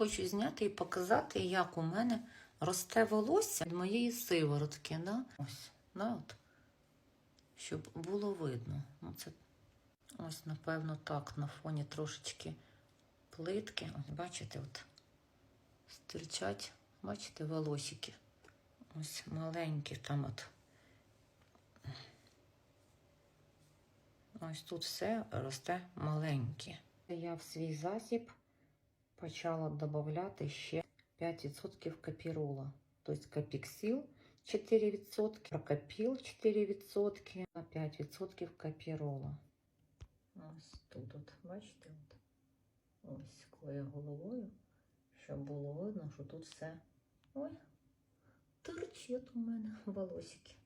хочу зняти і показати, як у мене росте волосся від моєї сиворотки. Да? Ось, да, от. Щоб було видно. Ну, це ось, напевно, так, на фоні трошечки плитки. Ось, бачите, от стирчать, бачите, волосики. Ось маленькі там от. Ось тут все росте маленьке. Я в свій засіб почала додати ще 5% капірола. Тобто капіксил 4%, прокапіл 4%, а 5% капірола. Ось тут, от, бачите, от. ось клею головою, щоб було видно, що тут все. Ой, торчить у мене волосики.